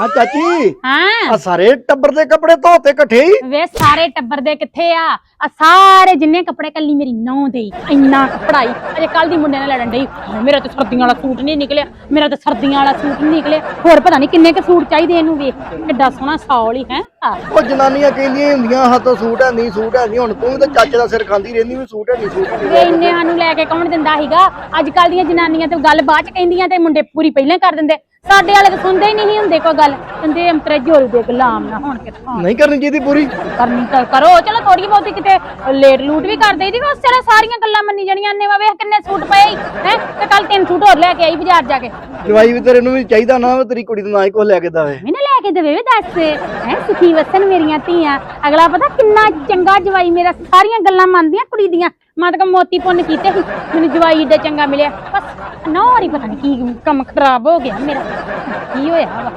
ਹਾਂ ਚਾਚੀ। ਹਾਂ। ਆ ਸਾਰੇ ਟੱਬਰ ਦੇ ਕੱਪੜੇ ਧੋਤੇ ਇਕੱਠੇ ਹੀ। ਵੇ ਸਾਰੇ ਟੱਬਰ ਦੇ ਕਿੱਥੇ ਆ? ਆ ਸਾਰੇ ਜਿੰਨੇ ਕੱਪੜੇ ਕੱਲੀ ਮੇਰੀ ਨੌ ਦੇ। ਇੰਨਾ ਕੱਪੜਾ ਈ ਅਜੇ ਕੱਲ ਦੀ ਮੁੰਡੇ ਨਾਲ ਲੜਨ ਡਈ। ਹਾਏ, ਮੇਰਾ ਤੇ ਸਰਦੀਆਂ ਵਾਲਾ ਸੂਟ ਨਹੀਂ ਨਿਕਲਿਆ। ਮੇਰਾ ਤੇ ਸਰਦੀਆਂ ਵਾਲਾ ਸੂਟ ਨਹੀਂ ਨਿਕਲਿਆ। ਹੋਰ ਪਤਾ ਨਹੀਂ ਕਿੰਨੇ ਕ ਸੂਟ ਚਾਹੀਦੇ ਇਹਨੂੰ ਵੇਖ ਕਿੱਡਾ ਸੋਹਣਾ ਸੌਲ ਹੀ ਹੈ? ਉਹ ਜਨਾਨੀਆਂ ਕਹਿੰਦੀਆਂ ਹੀ ਹੁੰਦੀਆਂ ਹੱਥੋਂ ਸੂਟ ਹੈ ਨਹੀਂ ਸੂਟ ਹੈ ਨਹੀਂ। ਹੁਣ ਤੂੰ ਵੀ ਤਾਂ ਚਾਚੇ ਦਾ ਸਿਰ ਖਾਂਦੀ ਰਹਿੰਦੀ ਵੀ ਸੂਟ ਹੈ ਨਹੀਂ ਸੂਟ ਹੈ ਵੇ ਇੰਨੇ ਸਾਨੂੰ ਲੈ ਕੇ ਕੌਣ ਦਿੰਦਾ ਸੀਗਾ? ਅੱਜ ਕੱਲ ਦੀਆਂ ਜਨਾਨੀਆਂ ਤੇ ਗੱਲ ਬਾਅਦ ਚ ਕਹਿੰਦੀਆਂ ਤੇ ਮੁੰਡੇ ਪੂਰੀ ਪਹਿਲਾਂ ਕਰ ਦਿੰਦੇ। ਸਾਡੇ ਵਾਲੇ ਤਾਂ ਸੁਣਦੇ ਹੀ ਨਹੀਂ ਹੁੰਦੇ ਕੋਈ ਗੱਲ। ਕਹਿੰਦੇ ਅੰਤਰੇ ਜੋਰੂ ਦੇ ਗੁਲਾਮ ਨਾ ਹੋਣ ਕਿੱਥੋਂ ਨਹੀਂ ਕਰਨੀ ਚਾਹੀਦੀ ਪੂਰੀ। ਕਰਨੀ ਤਾਂ ਕਰੋ। ਚਲੋ ਥੋੜੀ ਬਹੁਤੀ ਕਿਤੇ ਲੇਟ ਲੂਟ ਵੀ ਕਰ ਦੇਈਦੀ ਉਸ ਚਲੇ ਸਾਰੀਆਂ ਗੱਲਾਂ ਮੰਨੀ ਜਾਣੀਆਂ। ਨੇ ਵਾ ਵੇਖ ਕਿੰਨੇ ਸੂਟ ਪਏ ਹੈ? ਤੇ ਕੱਲ ਤਿੰਨ ਸੂਟ ਹੋਰ ਲੈ ਕੇ ਆਈ ਬਾਜ਼ਾਰ ਜਾ ਕੇ। ਜਵਾਈ ਵੀ ਤੇਰੇ ਨੂੰ ਵੀ ਚਾਹੀਦਾ ਨਾ ਤੇਰੀ ਕੁੜੀ ਨੂੰ ਨਾ ਹੀ ਲੈ ਕੇ ਦਵੇ। ਮੈਨੂੰ ਲੈ ਕੇ ਦੇਵੇ ਵੀ ਦੱਸ ਹੈ? ਸੁਖੀ ਵਸਨ ਮੇਰੀਆਂ ਧੀਆਂ। ਅਗਲਾ ਪਤਾ ਕਿੰਨਾ ਚੰਗਾ ਜਵਾਈ ਮੇਰਾ। ਸਾਰੀਆਂ ਗੱਲਾਂ ਮੰਨਦੀਆਂ ਕੁੜੀ ਦੀਆਂ। ਮੈਂ ਤਾਂ ਮੋਤੀ ਪੁੰਨ ਕੀਤੇ ਸੀ ਮੈਨੂੰ ਜਵਾਈ ਏਡਾ ਚੰਗਾ ਮਿਲਿਆ। ਬਸ ਨੌਰੀ ਪਤਾ ਨਹੀਂ ਕੀ ਕੰਮ ਖਰਾਬ ਹੋ ਗਿਆ ਮੇਰਾ। ਕੀ ਹੋਇਆ ਵਾ?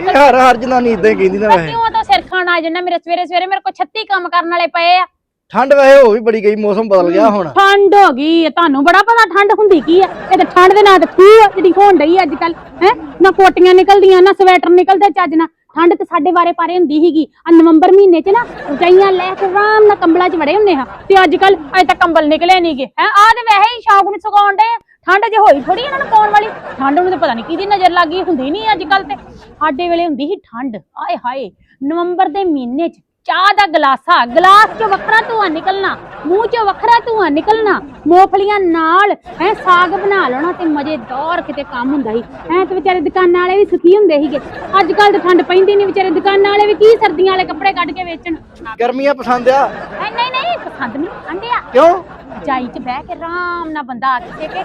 ਇਹ ਹਰ ਹਰ ਜਨਾਨੀ ਇਦਾਂ ਹੀ ਕਹਿੰਦੀ ਨਾ ਵੈਸੇ। ਕਿਉਂ ਤਾਂ ਸਿਰ ਖਾਣ ਆ ਜਾਂਦਾ? ਮੇਰੇ ਸਵੇਰੇ ਸਵੇਰੇ ਮੇਰੇ ਕੋਲ 36 ਕੰਮ ਕਰਨ ਵਾਲੇ ਪਏ ਆ। ਠੰਡ ਵੈਸੇ ਹੋ ਵੀ ਬੜੀ ਗਈ ਮੌਸਮ ਬਦਲ ਗਿਆ ਹੁਣ। ਠੰਡ ਹੋ ਗਈ ਹੈ ਤੁਹਾਨੂੰ ਬੜਾ ਪਤਾ ਠੰਡ ਹੁੰਦੀ ਕੀ ਹੈ ਇਹ ਤਾਂ ਠੰਡ ਦੇ ਨਾਂ ਤੇ ਆ ਜਿਹੜੀ ਹੋਣ ਡਈ ਅੱਜ ਕੱਲ ਹੈ? ਨਾ ਕੋਟੀਆਂ ਨਿਕਲਦੀਆਂ ਨਾ ਸਵੈਟਰ ਨਿਕਲਦੇ ਚੱਜ ਨਾਲ। ਠੰਡ ਤੇ ਸਾਡੇ ਬਾਰੇ ਪਾਰੇ ਹੁੰਦੀ ਸੀਗੀ। ਆ ਨਵੰਬਰ ਮਹੀਨੇ 'ਚ ਨਾ ਰਜਾਈਆਂ ਲੈ ਕੇ ਆਰਾਮ ਨਾਲ ਕੰਬਲਾਂ 'ਚ ਵੜੇ ਹੁੰਨੇ ਹਾਂ ਤੇ ਅੱਜ ਕੱਲ ਅਜੇ ਤੱਕ ਕੰਬਲ ਨਿਕਲੇ ਨਹੀਂਗੇ ਹੈ ਆ ਤੇ ਵੈਸੇ ਹੀ ਸ਼ੌਕ ਨੂੰ ਸੁਕਾਉਣ ਡੇ ਠੰਡ ਜੇ ਹੋਈ ਥੋੜੀ ਇਹਨਾਂ ਨੂੰ ਪਾਉਣ ਵਾਲੀ। ਠੰਡ ਨੂੰ ਤਾਂ ਪਤਾ ਨਹੀਂ ਕਿਹਦੀ ਨਜ਼ਰ ਲੱਗੀ ਹੁੰਦੀ ਨਹੀਂ ਅੱਜ ਕੱਲ ਤੇ। ਸਾਡੇ ਵੇਲੇ ਹੁੰਦੀ ਸੀ ਠੰਡ। ਆਏ ਹਾਏ, ਨਵੰਬਰ ਦੇ ਮਹੀਨੇ 'ਚ ਚਾਹ ਦਾ ਗਲਾਸਾ ਗਲਾਸ ਚੋਂ ਵੱਖਰਾ ਧੂੰਆਂ ਨਿਕਲਣਾ ਮੂੰਹ ਚੋਂ ਵੱਖਰਾ ਧੂੰਆਂ ਨਿਕਲਣਾ ਮੂੰਗਫਲੀਆਂ ਨਾਲ ਹੈ ਸਾਗ ਬਣਾ ਲੈਣਾ ਤੇ ਮਜ਼ੇਦਾਰ ਕਿਤੇ ਕੰਮ ਹੁੰਦਾ ਸੀ। ਐ ਤੇ ਵਿਚਾਰੇ ਦੁਕਾਨਾਂ ਵਾਲੇ ਵੀ ਸੁਖੀ ਹੁੰਦੇ ਸੀਗੇ। ਅੱਜ ਕੱਲ ਤਾਂ ਠੰਡ ਪੈਂਦੀ ਨਹੀਂ ਵਿਚਾਰੇ ਦੁਕਾਨਾਂ ਵਾਲੇ ਵੀ ਕੀ ਸਰਦੀਆਂ ਵਾਲੇ ਕੱਪੜੇ ਕੱਢ ਕੇ ਵੇਚਣ। ਗਰਮੀਆਂ ਪਸੰਦ ਆ? ਐ ਨਹੀਂ ਨਹੀਂ ਪਸੰਦ ਨਹੀਂ ਠੰਡੇ ਆ। ਕਿਉਂ? ਜਾਈ ਚ ਬਹਿ ਕੇ ਆਰਾਮ ਨਾਲ ਬੰਦਾ ਆ ਕੇ ਸੇਕੇ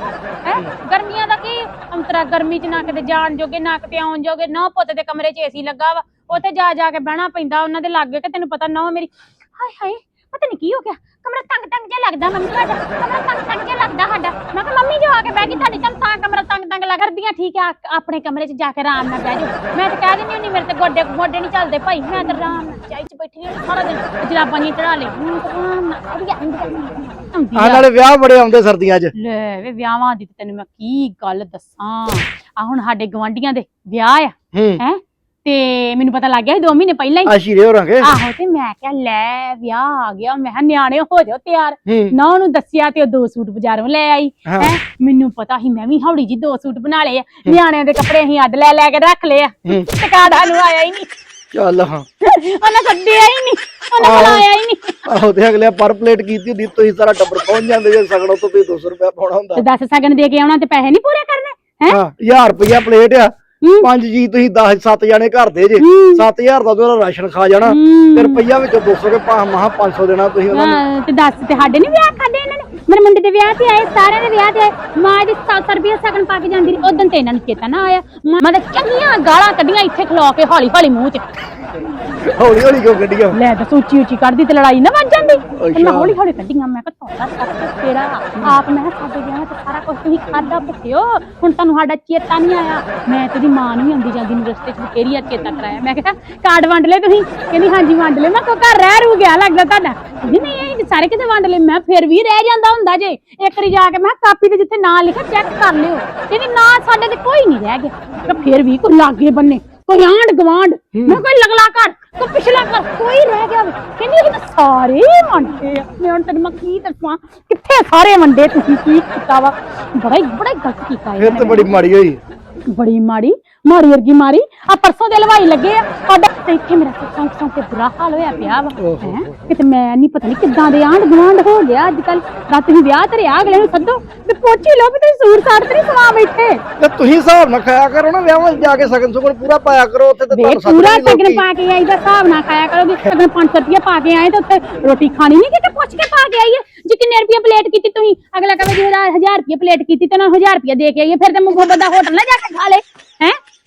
ਹੈ ਗਰਮੀਆਂ ਦਾ ਕੀ ਅੰਤਰਾ ਗਰਮੀ ਚ ਨਾ ਕਿਤੇ ਜਾਣ ਜੋਗੇ ਨਾ ਕਿਤੇ ਆਉਣ ਜੋਗੇ ਨਾ ਪੁੱਤ ਦੇ ਕਮਰੇ 'ਚ ਏਸੀ ਲੱਗਾ ਵਾ। ਉੱਥੇ ਜਾ ਜਾ ਕੇ ਬਹਿਣਾ ਪੈਂਦਾ ਉਹਨਾਂ ਦੇ ਲਾਗੇ ਕਿ ਤੈਨੂੰ ਪਤਾ ਨਾ ਮੇਰੀ। ਹਾਏ ਹਾਏ ਪਤਾ ਨਹੀਂ ਕੀ ਹੋ ਗਿਆ। ਕਮਰਾ ਤੰਗ ਤੰਗ ਜਿਹਾ ਲੱਗਦਾ ਮੰਮੀ ਸਾਡਾ ਕਮਰਾ ਤੰਗ ਤੰਗ ਜਿਹਾ ਲੱਗਦਾ ਸਾਡਾ। ਮੈਂ ਕਿਹਾ ਮੰਮੀ ਜੋ ਆ ਕੇ ਬਹਿ ਗਈ ਤੁਹਾਡੀ ਤਾਂ ਤਾਂ ਕਮਰਾ ਤੰਗ ਤੰਗ ਲੱਗ ਕਰਦੀਆਂ ਠੀਕ ਆ ਆਪਣੇ ਕਮਰੇ 'ਚ ਜਾ ਕੇ ਆਰਾਮ ਨਾਲ ਬਹਿ ਜਾਓ। ਮੈਂ ਤਾਂ ਕਹਿ ਦਿੰਦੀ ਹੁੰਦੀ ਮੇਰੇ ਤੇ ਗੋਡੇ ਗੋਡੇ ਨਹੀਂ ਚੱਲਦੇ ਭਾਈ। ਮੈਂ ਤਾਂ ਆਰਾਮ ਨਾਲ ਚਾਈ 'ਚ ਬੈਠੀ ਹਾਂ ਸਾਰਾ ਦਿਨ ਜਰਾਬਾਂ ਨਹੀਂ ਚੜਾ ਲਈ। ਹੁਣ ਤਾਂ ਆਰਾਮ ਨਾਲ ਵਧੀਆ ਆਉਂਦੀ ਆ। ਨਾਲੇ ਵਿਆਹ ਬੜੇ ਆਉਂਦੇ ਸਰਦੀਆਂ 'ਚ। ਲੈ ਵੇ ਵਿਆਹਾਂ ਦੀ ਤੈਨੂੰ ਮੈਂ ਕੀ ਗੱਲ ਦੱਸਾਂ। ਆ ਹੁਣ ਸਾਡੇ ਗਵਾਂਢੀਆਂ ਦੇ ਵਿਆਹ ਆ। ਹੈ? ਤੇ ਮੈਨੂੰ ਪਤਾ ਲੱਗ ਗਿਆ ਸੀ 2 ਮਹੀਨੇ ਪਹਿਲਾਂ ਹੀ। ਆ ਸ਼ੀਰੇ ਹੋ ਰਾਂਗੇ ਆਹੋ ਤੇ ਮੈਂ ਕਿਹਾ ਲੈ ਵਿਆਹ ਆ ਗਿਆ। ਮੈਂ ਕਿਹਾ ਨਿਆਣੇ ਹੋ ਜਾਓ ਤਿਆਰ। ਹੂੰ। ਨਾ ਉਹਨੂੰ ਦੱਸਿਆ ਤੇ ਉਹ ਦੋ ਸੂਟ ਬਾਜ਼ਾਰੋਂ ਲੈ ਆਈ। ਹਾਂ। ਹੈ? ਮੈਨੂੰ ਪਤਾ ਸੀ ਮੈਂ ਵੀ ਹੌਲੀ ਜੀ ਦੋ ਸੂਟ ਬਣਾ ਲਏ ਆ। ਨਿਆਣਿਆਂ ਦੇ ਕੱਪੜੇ ਅਸੀਂ ਅੱਡ ਲੈ ਲੈ ਕੇ ਰੱਖ ਲਏ ਆ। ਹੂੰ। ਤੇ ਕਾੜਾ ਨੂੰ ਆਇਆ ਹੀ ਨਹੀਂ। ਚੱਲ ਹਾਂ। ਉਹਨੇ ਸੱਦਿਆ ਹੀ ਨਹੀਂ। ਉਹਨੇ ਆਹੋ। ਬੁਲਾਇਆ ਹੀ ਨਹੀਂ। ਆਹੋ ਤੇ ਅਗਲੇ ਪਰ ਪਲੇਟ ਕੀਤੀ ਹੁੰਦੀ ਤੁਸੀਂ ਸਾਰਾ ਟੱਬਰ ਪਹੁੰਚ ਜਾਂਦੇ ਜੇ ਸਗਣੋਂ ਤੋਂ ਤੁਸੀਂ 200 ਰੁਪਏ ਪਾਉਣਾ ਹੁੰਦਾ। ਤੇ ਦੱਸ ਸਗਨ ਦੇ ਕੇ ਆਉਣਾ ਤੇ ਪੈਸੇ ਨਹੀਂ ਪੂਰੇ ਕਰਨੇ ਹੈ? ਹਾਂ 1000 ਰੁਪਇਆ ਪਲੇਟ ਆ। ਹੂੰ। ਪੰਜ ਜੀ ਤੁਸੀਂ 10 7 ਜਾਣੇ ਘਰ ਦੇ ਜੇ। ਹੂੰ। 7000 ਦਾ ਉਹਦਾ ਰਾਸ਼ਨ ਖਾ ਜਾਣਾ। ਹੂੰ। ਤੇ ਰੁਪਈਆ ਵਿੱਚੋਂ 200 ਕੇ ਪਾ ਮਹਾ 500 ਦੇਣਾ ਤੁਸੀਂ ਉਹਨਾਂ ਨੂੰ। ਹਾਂ, ਤੇ ਦੱਸ ਤੇ ਸਾਡੇ ਨਹੀਂ ਵਿਆਹ ਖਾਦੇ ਇਹਨਾਂ ਨੇ। ਮੇਰੇ ਮੁੰਡੇ ਦੇ ਵਿਆਹ ਤੇ ਆਏ ਸਾਰਿਆਂ ਦੇ ਵਿਆਹ ਤੇ ਆਏ। ਮਾਂ ਦੀ 700 ਰੁਪਏ ਸਗਨ ਪਾ ਕੇ ਜਾਂਦੀ ਰਹੀ। ਉਦੋਂ ਤੇ ਇਹਨਾਂ ਨੂੰ ਚੇਤਾ ਨਾ ਆਇਆ। ਮੈਂ ਤਾਂ ਚੰਗੀਆਂ ਗਾਲਾਂ ਕੱਢੀਆਂ ਇੱਥੇ ਖਲੋ ਕੇ ਹੌਲੀ ਹੌਲੀ ਮੂੰਹ 'ਚ। ਹੌਲੀ ਹੌਲੀ ਕਿਉਂ ਗੱਡੀਆਂ ਲੈ ਦੱਸ ਉੱਚੀ ਉੱਚੀ ਕੱਢਦੀ ਤੇ ਲੜਾਈ ਨਾ ਵੱਜ ਜਾਂਦੀ। ਤੇ ਮੈਂ ਅੱਛਾ। ਹੌਲੀ ਹੌਲੀ ਕੱਢੀਆਂ ਮੈਂ ਕਿਹਾ ਤੁਹਾਡਾ ਸਭ ਕੁਝ ਤੇਰਾ ਆਪ ਮੈਂ ਕਿਹਾ ਸਾਡੇ ਵਿਆਹ ਤੇ ਸਾਰਾ ਕੁਝ ਤੁਸੀਂ ਖਾਦਾ ਭੁੱਖਿਓ। ਹੁਣ ਤੁਹਾਨੂੰ ਸਾਡਾ ਚੇਤਾ ਨਹੀਂ ਆਇਆ। ਮੈਂ ਤੇਰੀ ਮਾਂ ਨੂੰ ਵੀ ਆਉਂਦੀ ਜਾਂਦੀ ਨੂੰ ਰਸਤੇ 'ਚ ਬਥੇਰੀ ਆ ਚੇਤਾ ਕਰਾਇਆ। ਮੈਂ ਕਿਹਾ ਕਾਰਡ ਵੰਡ ਲਏ ਤੁਸੀਂ? ਕਹਿੰਦੀ ਹਾਂਜੀ ਵੰਡ ਲਏ ਮੈਂ ਘਰ ਰਹਿ ਰੂ ਗਿਆ ਲੱਗਦਾ ਤੁਹਾਡਾ। ਕਹਿੰਦੀ ਨਹੀਂ ਇਹ ਸਾਰੇ ਕਿਤੇ ਵੰਡ ਲਏ। ਮੈਂ ਫਿਰ ਵੀ ਰਹਿ ਜਾਂਦਾ ਹੁੰਦਾ ਜੇ। ਇੱਕ ਵਾਰੀ ਜਾ ਕੇ ਮੈਂ ਕਿਹਾ ਕਾਪੀ ਤੇ ਜਿੱਥੇ ਨਾਂ ਲਿਖਿਆ ਚੈੱਕ ਕਰ ਲਿਓ। ਕਹਿੰਦੀ ਨਾ ਸਾਡੇ ਤੇ ਕੋਈ ਨਹੀਂ ਰਹਿ ਗਿਆ। ਕਿਹਾ ਫਿਰ ਵੀ ਕੋਈ ਲਾਗੇ ਬੰਨੇ। ਕੋਈ ਆਂਢ ਗਵਾਂਢ ਮੈਂ ਕੋਈ ਲਗਲਾ ਕਰ ਕੋਈ ਪਿਛਲਾ ਕਰ ਕੋਈ ਰਹਿ ਗਿਆ ਕਹਿੰਦੀ ਇਹ ਤਾਂ ਸਾਰੇ ਵੰਡੇ ਆ। ਮੈਂ ਹੁਣ ਤੈਨੂੰ ਮੈਂ ਕੀ ਦੱਸਾਂ ਕਿੱਥੇ ਸਾਰੇ ਵੰਡੇ ਤੁਸੀਂ ਕੀ ਕੀਤਾ ਵਾ? ਬੜਾ ਹੀ ਬੜਾ ਹੀ ਗਲਤ ਕੀਤਾ ਫਿਰ ਤੇ ਬੜੀ ਮਾੜੀ ਹੋਈ। ਬੜੀ ਮਾੜੀ। ਮਾਰੀ ਵਰਗੀ ਮਾਰੀ। ਆ ਪਰਸੋਂ ਦੇ ਲਵਾਈ ਲੱਗੇ ਆ। ਸਾਡਾ ਤੇ ਇੱਥੇ ਮੇਰਾ ਸੌਂ ਸੌਂ ਕੇ ਬੁਰਾ ਹਾਲ ਹੋਇਆ ਪਿਆ ਵਾ। ਹੈ? ਕਿਤੇ ਮੈਂ ਨਹੀਂ ਪਤਾ ਨਹੀਂ ਕਿੱਦਾਂ ਦੇ ਆਂਢ ਗੁਆਂਢ ਹੋ ਗਿਆ ਅੱਜ ਕੱਲ ਰਾਤ ਹੀ ਵਿਆਹ ਤੇ ਆ ਅਗਲੇ ਨੂੰ ਸੱਦੋ। ਤੇ ਪੋਚੀ ਲੋ ਵੀ ਤੁਸੀਂ ਸੂਟ ਸਾੜ ਤੇ ਨਹੀਂ ਸਵਾ ਬੈਠੇ। ਤੇ ਤੁਸੀਂ ਹਿਸਾਬ ਨਾਲ ਖਾਇਆ ਕਰੋ ਨਾ ਵਿਆਹਾਂ 'ਚ ਜਾ ਕੇ ਸਗਨ ਸੁਗਨ ਪੂਰਾ ਪਾਇਆ ਕਰੋ ਉੱਥੇ ਤੇ ਵੇ ਪੂਰਾ ਨੀ ਲੋਕੀ। ਸਗਨ ਪਾ ਕੇ ਆਈ ਦਾ ਹਿਸਾਬ ਨਾ ਖਾਇਆ ਕਰੋਗੇ। ਸਗਨ 500 ਰੁਪਏ ਪਾ ਕੇ ਆਏ ਤੇ ਉੱਥੇ ਰੋਟੀ ਖਾਣੀ ਨਹੀਂ ਕਿਤੇ ਪੁੱਛ ਕੇ ਪਾ ਕੇ ਆਈਏ ਜੀ ਕਿੰਨੇ ਰੁਪਏ ਪਲੇਟ ਕੀਤੀ ਤੁਸੀਂ? ਅਗਲਾ ਕਹੇ ਜੀ 1000 ਰੁਪਏ ਪਲੇਟ ਕੀਤੀ ਤੇ ਨਾ 1000 ਰੁਪਏ ਦੇ ਕੇ ਆਈਏ ਫਿਰ ਤੇ ਮੁੰਗੋ ਬੰਦਾ ਹੋਟਲ ਨਾ ਜਾ ਕੇ ਖਾ ਲੇ।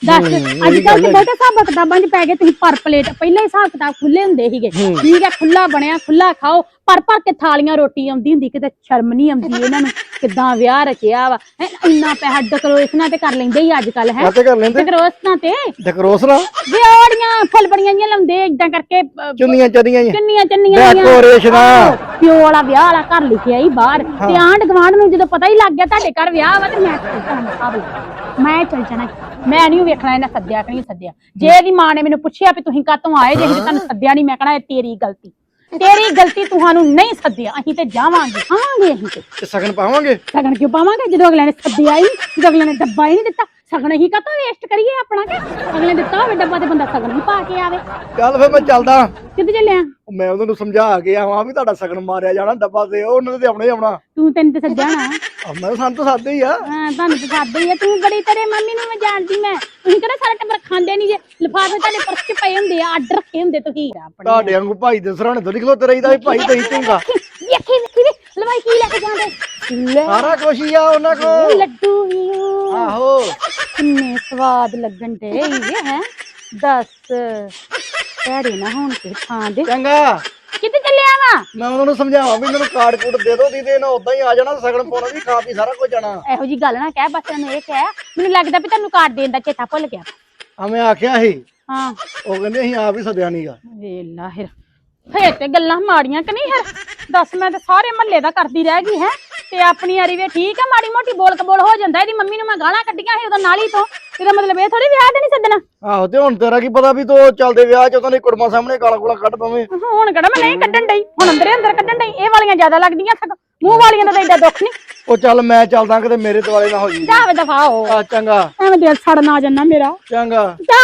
ਦੱਸ ਅੱਜ ਕੱਲ ਤੇ। ਬਹੁਤੇ ਹਿਸਾਬ ਕਿਤਾਬਾਂ 'ਚ ਪੈ ਗਏ ਤੁਸੀਂ ਪਰ ਪਲੇਟ। ਪਹਿਲਾਂ ਹੀ ਹਿਸਾਬ ਕਿਤਾਬ ਖੁੱਲੇ ਹੁੰਦੇ ਸੀਗੇ। ਠੀਕ ਹੈ ਖੁੱਲਾ ਬਣਿਆ ਖੁੱਲਾ ਖਾਓ ਪਰ ਪਰ ਕੇ ਥਾਲੀਆਂ ਰੋਟੀ ਆਉਂਦੀ ਹੁੰਦੀ ਕਿਤੇ ਸ਼ਰਮ ਨਹੀਂ ਆਉਂਦੀ ਇਹਨਾਂ ਨੂੰ ਕਿਦਾਂ ਵਿਆਹ ਰਚਿਆ ਵਾ। ਹੈਂ, ਇੰਨਾ ਪੈਸਾ ਡੈਕੋਰੇਸ਼ਨਾਂ ਤੇ ਕਰ ਲੈਂਦੇ ਹੀ ਅੱਜ ਕੱਲ ਹੈ। ਕਾਹਤੇ ਕਰ ਲੈਂਦੇ। ਡੈਕੋਰੇਸ਼ਨਾਂ ਤੇ। ਡੈਕੋਰੇਸ਼ਨ ਵਿਆੜੀਆਂ ਫੁੱਲਬੜੀਆਂ ਜਿਹੀਆਂ ਲਾਉਂਦੇ ਇਦਾਂ ਕਰਕੇ ਚੁੰਨੀਆਂ ਚੰਨੀਆਂ ਚੰਨੀਆਂ ਚੰਨੀਆਂ। ਡੈਕੋਰੇਸ਼ਨਾਂ। ਪਿਓ ਵਾਲਾ ਵਿਆਹ ਵਾਲਾ ਘਰ ਲਿਖਿਆ ਹੀ ਬਾਹਰ। ਤੇ ਆਂਢ ਗਵਾਂਢ ਨੂੰ ਜਦੋਂ ਪਤਾ ਹੀ ਲੱਗ ਗਿਆ ਤੁਹਾਡੇ ਘਰ ਵਿਆਹ ਵਾ ਤੇ ਮੈਂ ਚੱਲ ਜਾਣਾ ਮੁਕਾਬਲੇ ਮੈਂ ਚੱਲ ਜਾਣਾ। ਮੈਂ ਨਹੀਂ ਵੇਖਣਾ ਇਹਨਾਂ ਸੱਦਿਆ ਕਿ ਨਹੀਂ ਸੱਦਿਆ। ਜੇ ਇਹਦੀ ਮਾਂ ਨੇ ਮੈਨੂੰ ਪੁੱਛਿਆ ਵੀ ਤੁਸੀਂ ਕਾਤੋਂ ਆਏ ਜੇ ਅਸੀਂ ਤੁਹਾਨੂੰ ਸੱਦਿਆ ਨਹੀਂ ਮੈਂ ਕਹਣਾ ਇਹ ਤੇਰੀ ਗਲਤੀ। ਤੇਰੀ ਗਲਤੀ ਤੁਹਾਨੂੰ ਨਹੀਂ ਸੱਦਿਆ ਅਸੀਂ ਤੇ ਜਾਵਾਂਗੇ ਆਵਾਂਗੇ ਅਸੀਂ ਤੇ। ਤੇ ਸਗਨ ਪਾਵਾਂਗੇ? ਸਗਨ ਕਿਉਂ ਪਾਵਾਂਗੇ? ਜਦੋਂ ਅਗਲੇ ਨੇ ਸੱਦਿਆ ਹੀ ਜਦੋਂ ਅਗਲੇ ਨੇ ਡੱਬਾ ਹੀ ਨਹੀਂ ਦਿੱਤਾ। ਸਗਨ ਹੀ ਕਾਤੋਂ ਵੇਸਟ ਕਰੀਏ ਆਪਣਾ ਕਿ? ਅਗਲੇ ਦਿੱਤਾ ਹੋਵੇ ਡੱਬਾ ਤੇ ਬੰਦਾ ਸਗਨ ਪਾ ਕੇ ਆਵੇ। ਚੱਲ ਫਿਰ ਮੈਂ ਚੱਲਦਾ। ਕਿੱਥੇ ਚੱਲਿਆ? ਮੈਂ ਉਹਨਾਂ ਨੂੰ ਸਮਝਾ ਕੇ ਆਵਾਂ ਵੀ ਤੁਹਾਡਾ ਸਗਨ ਮਾਰਿਆ ਜਾਣਾ ਡੱਬਾ ਤੇ ਉਹ ਉਹਨਾਂ ਦੇ ਆਉਣਾ ਹੀ ਆਉਣਾ। ਤੂੰ ਤੈਨੂੰ ਤੇ ਸੱਦਿਆ ਨਾ। ਆ ਮੈਂ ਸਾਨੂੰ ਤਾਂ ਸਾਦੇ ਹੀ ਆ। ਹਾਂ ਤੁਹਾਨੂੰ ਤਾਂ ਸਾਦੇ ਹੀ ਆ। ਤੂੰ ਬੜੀ ਤੇਰੇ ਮੰਮੀ ਨੂੰ ਮੈਂ ਜਾਣਦੀ ਮੈਂ। ਤੁਸੀਂ ਕਿਹੜਾ ਸਾਰਾ ਟੱਬਰ ਖਾਂਦੇ ਨਹੀਂ ਜੇ? ਲਿਫਾਫੇ ਤੁਹਾਡੇ ਪਰਸ 'ਚ ਪਏ ਹੁੰਦੇ ਆ ਅੱਡ ਰੱਖੇ ਹੁੰਦੇ ਤੁਸੀਂ। ਆਪਣੇ ਤੁਹਾਡੇ ਵਾਂਗੂ ਭਾਈ ਦੇ ਸਰਾਣੇ ਤੋਂ ਨਿਕਲੋ ਤੇ ਰਹੀਦਾ ਵੀ ਭਾਈ ਤੇ ਹੀ ਚੰਗਾ ਵੇਖੀ ਵੇਖੀ ਵੇ ਲਵਾਈ ਕੀ ਲੈ ਕੇ ਜਾਂਦੇ? ਸਾਰਾ ਕੁਛ ਹੀ ਆ ਉਹਨਾਂ ਕੋ ਲੱਡੂ। ਆਹੋ। ਕਿੰਨੇ ਸਵਾਦ ਲੱਗਣ ਦੇ ਇਹ ਹੈ? ਦੱਸ। ਭੈੜੇ ਨਾ ਹੋਣ ਤੇ ਥਾਂ ਦੇ। ਚੰਗਾ। ਕਿੱਥੇ ਚੱਲਿਆ ਵਾ? ਮੈਂ ਉਹਨਾਂ ਨੂੰ ਸਮਝਾਵਾਂ ਵੀ ਇਹਨਾਂ ਨੂੰ ਕਾਰਡ ਕੂਡ ਦੇ ਦੋ ਦੀਦੇ ਨਾ ਉਦਾਂ ਹੀ ਆ ਜਾਣਾ ਸਗਨ ਪਾਉਣਾ ਵੀ ਖਾ ਪੀ ਸਾਰਾ ਕੁਝ ਜਾਣਾ। ਇਹੋ ਜੀ ਗੱਲ ਨਾ ਕਹਿ ਬਸ ਇਹਨੂੰ ਇਹ ਕਹਿ ਮੈਨੂੰ ਲੱਗਦਾ ਵੀ ਤੁਹਾਨੂੰ ਕਾਰਡ ਦੇਣ ਦਾ ਚੇਤਾ ਭੁੱਲ ਗਿਆ। ਆ ਮੈਂ ਆਖਿਆ ਸੀ ਹਾਂ। ਉਹ ਕਹਿੰਦੇ ਅਸੀਂ ਆਪ ਹੀ ਸਦਿਆ ਨਹੀਂਗਾ ਵੇਲਾ ਫਿਰ ਫੇਰ ਤੇ ਗੱਲਾਂ ਮਾੜੀਆਂ ਕਿ ਨਹੀਂ ਫਿਰ ਦੱਸ ਮੈਂ ਤੇ ਸਾਰੇ ਮਹੱਲੇ ਦਾ ਕਰਦੀ ਰਹਿ ਗਈ ਹੈ? ਤੇ ਆਪਣੀ ਵਾਰੀ ਵੇ ਠੀਕ ਆ ਮਾੜੀ ਮੋਟੀ ਬੋਲ ਕਬੋਲ ਹੋ ਜਾਂਦਾ ਇਹਦੀ ਮੰਮੀ ਨੂੰ ਮੈਂ ਗਾਲਾਂ ਕੱਢੀਆਂ ਸੀ ਉਦੋਂ ਨਾਲ ਤੋਂ। ਇਹਦਾ ਮਤਲਬ ਇਹ ਥੋੜੀ ਵਿਆਹ ਤੇ ਨਹੀਂ ਸੱਦਣਾ? ਆਹੋ ਤੇ ਹੁਣ ਤੇਰਾ ਕੀ ਪਤਾ ਵੀ ਤੂੰ ਚੱਲਦੇ ਵਿਆਹ ਚ ਉਹਨਾਂ ਨੇ ਕੁੜਮਾ ਸਾਹਮਣੇ ਗਾਲਾਂ ਗੂਲਾਂ ਕੱਢ ਪਵੇਂ। ਹੁਣ ਕਿਹੜਾ ਮੈਂ ਨਹੀਂ ਕੱਢਣ ਡਈ? ਹੁਣ ਅੰਦਰੇ ਅੰਦਰ ਕੱਢਣ ਡਈ? ਇਹ ਵਾਲੀਆਂ ਜ਼ਿਆਦਾ ਲੱਗਦੀਆਂ ਸਗੋਂ। ਮੂੰਹ ਵਾਲੀਆਂ ਦਾ ਤਾਂ ਦੁੱਖ ਨਹੀਂ। ਉਹ ਚੱਲ ਮੈਂ ਚੱਲਦਾ ਕਿਤੇ ਮੇਰੇ ਦੁਆਲੇ ਨਾ ਹੋ ਜੀ ਜਾਵੇ ਦਫਾ ਹੋ। ਆ ਚੰਗਾ। ਐਵੇਂ ਦਿਲ ਸੜਨ ਆ ਜੰਨਾ ਮੇਰਾ। ਚੰਗਾ। ਜਾ।